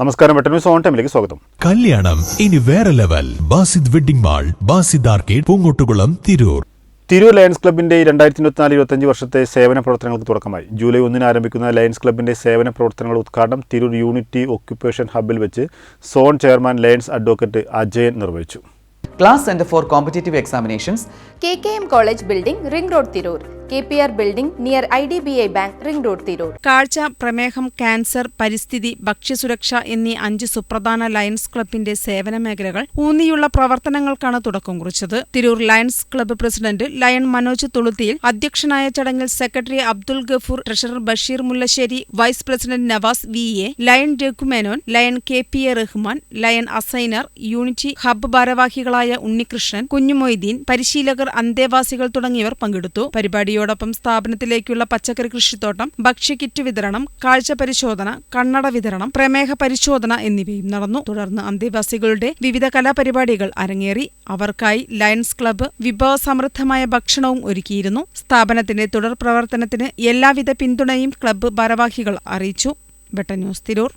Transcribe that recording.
നമസ്കാരം news on ടൈമിലേക്ക് സ്വാഗതം. കല്യാണം ഇനി വേറെ level. Basid wedding mall Basid arcade Poongottukulam Tirur. Tirur Lions ക്ലബിന്റെ രണ്ടായിരത്തി ഇരുപത്തിനാല് ഇരുപത്തഞ്ച് വർഷത്തെ സേവന പ്രവർത്തനങ്ങൾക്ക് തുടക്കമായി. ജൂലൈ ഒന്നിന് ആരംഭിക്കുന്ന ലയൺസ് ക്ലബിന്റെ സേവന പ്രവർത്തനങ്ങളുടെ ഉദ്ഘാടനം തിരൂർ യൂണിറ്റി ഒക്യുപ്പേഷൻ ഹബിൽ വെച്ച് zone chairman Lions advocate Ajayan നിർവഹിച്ചു. Class centre for competitive examinations K K M college building ring road KKM College P R building near I D B I bank ring road Tirur. കാഴ്ച പ്രമേഹം cancer പരിസ്ഥിതി ഭക്ഷ്യസുരക്ഷ എന്നീ അഞ്ച് സുപ്രധാന lions ക്ലബിന്റെ സേവന മേഖലകൾ ഊന്നിയുള്ള പ്രവർത്തനങ്ങൾക്കാണ് തുടക്കം കുറിച്ചത്. Tirur Lions club president lion Manoj Thuluthiyil അധ്യക്ഷനായ ചടങ്ങിൽ secretary Abdul Gafoor treasurer Basheer Mullassery vice president Navas V A lion Raghu Menon lion K P A Rahman lion Asainar unity hub ഭാരവാഹികളായ ഉണ്ണികൃഷ്ണൻ കുഞ്ഞുമൊയ്തീൻ പരിശീലകർ അന്തേവാസികൾ തുടങ്ങിയവർ പങ്കെടുത്തു. പരിപാടിയോടൊപ്പം സ്ഥാപനത്തിലേക്കുള്ള പച്ചക്കറി കൃഷിത്തോട്ടം ഭക്ഷ്യക്കിറ്റ് വിതരണം കാഴ്ച പരിശോധന കണ്ണട വിതരണം പ്രമേഹ പരിശോധന എന്നിവയും നടന്നു. തുടർന്ന് അന്തേവാസികളുടെ വിവിധ കലാപരിപാടികൾ അരങ്ങേറി. അവർക്കായി ലയൺസ് ക്ലബ്ബ് വിഭവസമൃദ്ധമായ ഭക്ഷണവും ഒരുക്കിയിരുന്നു. സ്ഥാപനത്തിന്റെ തുടർ പ്രവർത്തനത്തിന് എല്ലാവിധ പിന്തുണയും ക്ലബ്ബ് ഭാരവാഹികൾ അറിയിച്ചു. ബെട്ടന്യൂസ് തിരൂർ.